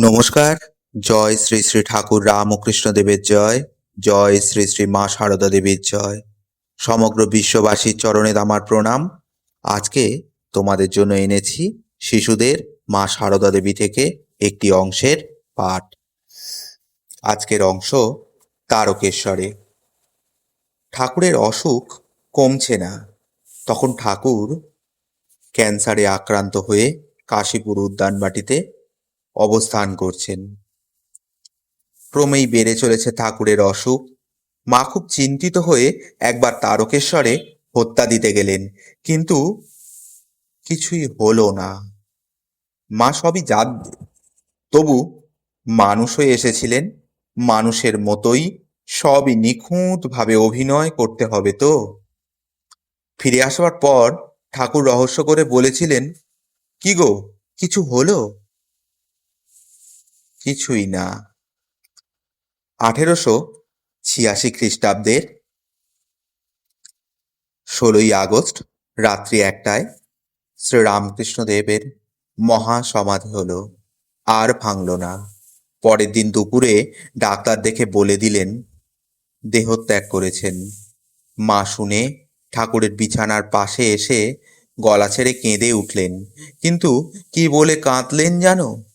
নমস্কার। জয় শ্রী শ্রী ঠাকুর রামকৃষ্ণ দেবের জয়। জয় শ্রী শ্রী মা সারদা দেবীর জয়। সমগ্র বিশ্ববাসীর চরণে আমার প্রণাম। আজকে তোমাদের জন্য এনেছি শিশুদের মা সারদা দেবী থেকে একটি অংশের পাঠ। আজকের অংশ তারকেশ্বরে। ঠাকুরের অসুখ কমছে না। তখন ঠাকুর ক্যান্সারে আক্রান্ত হয়ে কাশীপুর উদ্যানবাটিতে অবস্থান করছেন। ক্রমেই বেড়ে চলেছে ঠাকুরের অসুখ। মা খুব চিন্তিত হয়ে একবার তারকেশ্বরে হত্যা দিতে গেলেন, কিন্তু কিছুই হলো না। মা সবই জানতেন তবু মানুষ হয়ে এসেছিলেন, মানুষের মতোই সবই নিখুঁতভাবে অভিনয় করতে হবে তো। ফিরে আসবার পর ঠাকুর রহস্য করে বলেছিলেন, কি গো, কিছু হলো? কিছুই না। আঠেরোশো ছিয়াশি খ্রিস্টাব্দের ষোলোই আগস্ট রাত্রি একটায় শ্রীরামকৃষ্ণদেবের মহাসমাধি হলো। আর ভাঙল না। পরের দিন দুপুরে ডাক্তার দেখে বলে দিলেন, দেহত্যাগ করেছেন। মা শুনে ঠাকুরের বিছানার পাশে এসে গলা ছেড়ে কেঁদে উঠলেন। কিন্তু কি বলে কাঁদলেন জানো?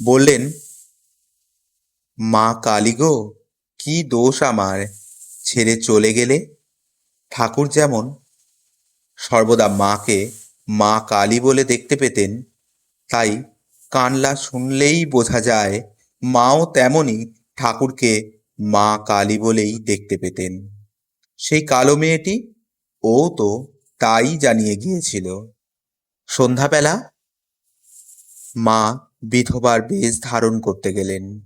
বললেন, মা কালী গো, কি দোষ আমার? ছেড়ে চলে গেলে? ঠাকুর যেমন সর্বদা মাকে মা কালী বলে দেখতে পেতেন, তাই কানলা শুনলেই বোঝা যায় মাও তেমনই ঠাকুরকে মা কালী বলেই দেখতে পেতেন। সেই কালো মেয়েটি ও তো তাই জানিয়ে গিয়েছিল। সন্ধ্যাবেলা মা বিধবার বেশ ধারণ করতে গেলেন।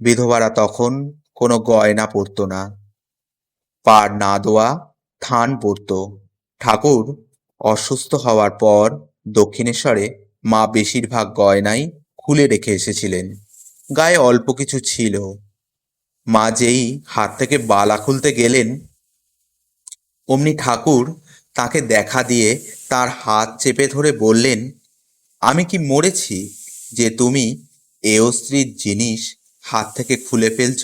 বিধবারা তখন কোনো গয়না পরত না। পার না দোয়া থান পরত। ঠাকুর অসুস্থ হওয়ার পর দক্ষিণেশ্বরে মা বেশিরভাগ গয়নাই খুলে রেখে এসেছিলেন। গায়ে অল্প কিছু ছিল। মা যেই হাত থেকে বালা খুলতে গেলেন, অমনি ঠাকুর তাকে দেখা দিয়ে তার হাত চেপে ধরে বললেন, আমি কি মরেছি? যে তুমি এ স্ত্রীর জিনিস হাত থেকে খুলে ফেলছ?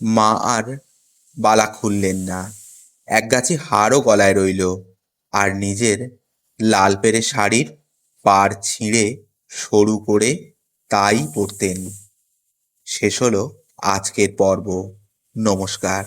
মা আর বালা খুললেন না। এক গাছি হাড়ও গলায় রইল আর নিজের লাল পেরে শাড়ির পার ছিঁড়ে সরু করে তাই পরতেন। শেষ হলো আজকের পর্ব। নমস্কার।